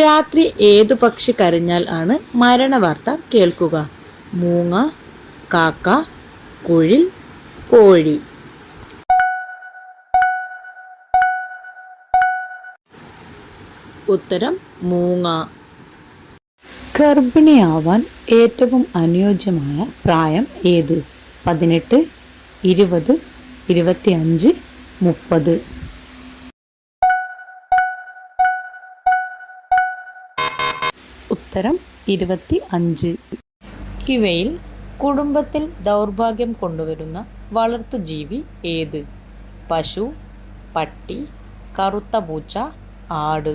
രാത്രി ഏതു പക്ഷി കരഞ്ഞാൽ ആണ് മരണവാർത്ത കേൾക്കുക. മൂങ്ങ കാക്ക കുഴിൽ കോഴി. ഉത്തരം മൂങ്ങ. ഗർഭിണിയാവാൻ ഏറ്റവും അനുയോജ്യമായ പ്രായം ഏത്? പതിനെട്ട് ഇരുപത് ഇരുപത്തിയഞ്ച് മുപ്പത്. ഉത്തരം ഇരുപത്തി അഞ്ച് ഇവയിൽ കുടുംബത്തിൽ ദൗർഭാഗ്യം കൊണ്ടുവരുന്ന വളർത്തുജീവി ഏത്? പശു പട്ടി കറുത്ത പൂച്ച ആട്.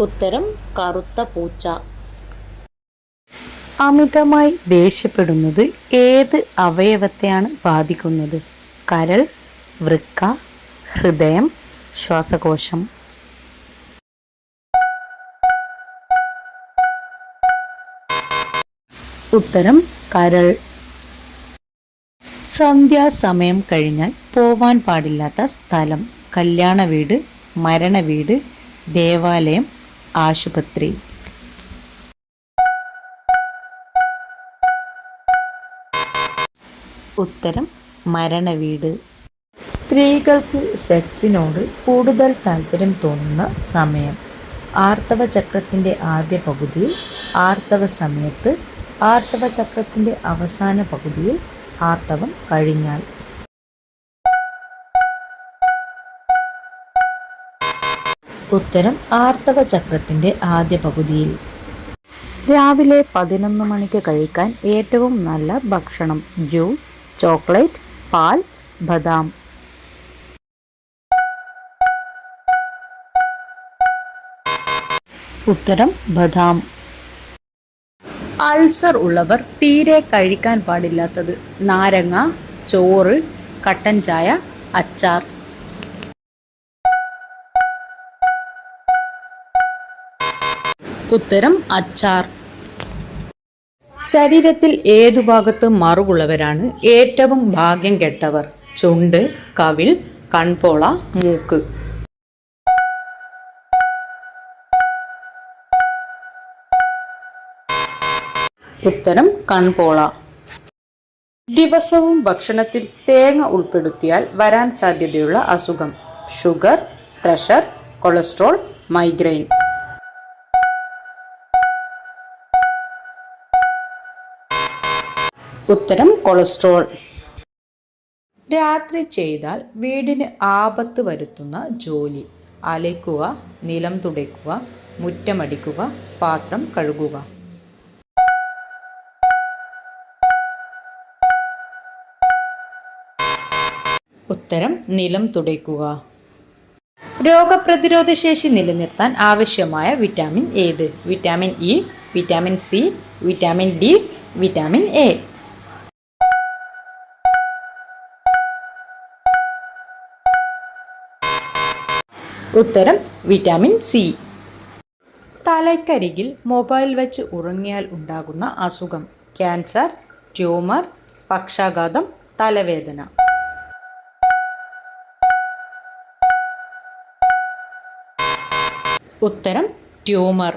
ഉത്തരം കറുത്ത പൂച്ച. അമിതമായി ദേഷ്യപ്പെടുന്നത് ഏത് അവയവത്തെയാണ് ബാധിക്കുന്നത്? കരൾ വൃക്ക ഹൃദയം ശ്വാസകോശം. ഉത്തരം കരൾ. സന്ധ്യാസമയം കഴിഞ്ഞാൽ പോവാൻ പാടില്ലാത്ത സ്ഥലം. കല്യാണ വീട് മരണ വീട് ദേവാലയം ആശുപത്രി. ഉത്തരം മരണവീട്. സ്ത്രീകൾക്ക് സെക്സിനോട് കൂടുതൽ താല്പര്യം തോന്നുന്ന സമയം. ആർത്തവ ചക്രത്തിന്റെ ആദ്യ പകുതിയിൽ ആർത്തവ സമയത്ത് ആർത്തവ ചക്രത്തിന്റെ അവസാന പകുതിയിൽ ആർത്തവം കഴിഞ്ഞാൽ. ഉത്തരം ആർത്തവ ചക്രത്തിന്റെ ആദ്യ പകുതിയിൽ. രാവിലെ പതിനൊന്ന് മണിക്ക് കഴിക്കാൻ ഏറ്റവും നല്ല ഭക്ഷണം ജ്യൂസ് ചോക്ലേറ്റ് പാൽ ബദാം. ഉത്തരം ബദാം. അൾസർ ഉള്ളവർ തീരെ കഴിക്കാൻ പാടില്ലാത്തത് നാരങ്ങ ചോറ് കട്ടൻ ചായ അച്ചാർ. ഉത്തരം അച്ചാർ. ശരീരത്തിൽ ഏതു ഭാഗത്ത് മറുകുള്ളവരാണ് ഏറ്റവും ഭാഗ്യം കെട്ടവർ. ചുണ്ട് കവിൽ കൺപോള മൂക്ക്. ഉത്തരം കൺപോള. ദിവസവും ഭക്ഷണത്തിൽ തേങ്ങ ഉൾപ്പെടുത്തിയാൽ വരാൻ സാധ്യതയുള്ള അസുഖം. ഷുഗർ പ്രഷർ കൊളസ്ട്രോൾ മൈഗ്രെയിൻ ഉത്തരം കൊളസ്ട്രോൾ. രാത്രി ചെയ്താൽ വീടിന് ആപത്ത് വരുത്തുന്ന ജോലി. അലയ്ക്കുക നിലം തുടയ്ക്കുക മുറ്റമടിക്കുക പാത്രം കഴുകുക. ഉത്തരം നിലം തുടയ്ക്കുക. രോഗപ്രതിരോധ ശേഷി നിലനിർത്താൻ ആവശ്യമായ വിറ്റാമിൻ ഏത്? Vitamin E vitamin C vitamin D vitamin A. ഉത്തരം വിറ്റാമിൻ സി. തലയ്ക്കരികിൽ മൊബൈൽ വെച്ച് ഉറങ്ങിയാൽ ഉണ്ടാകുന്ന അസുഖം. ക്യാൻസർ ട്യൂമർ പക്ഷാഘാതം തലവേദന. ഉത്തരം ട്യൂമർ.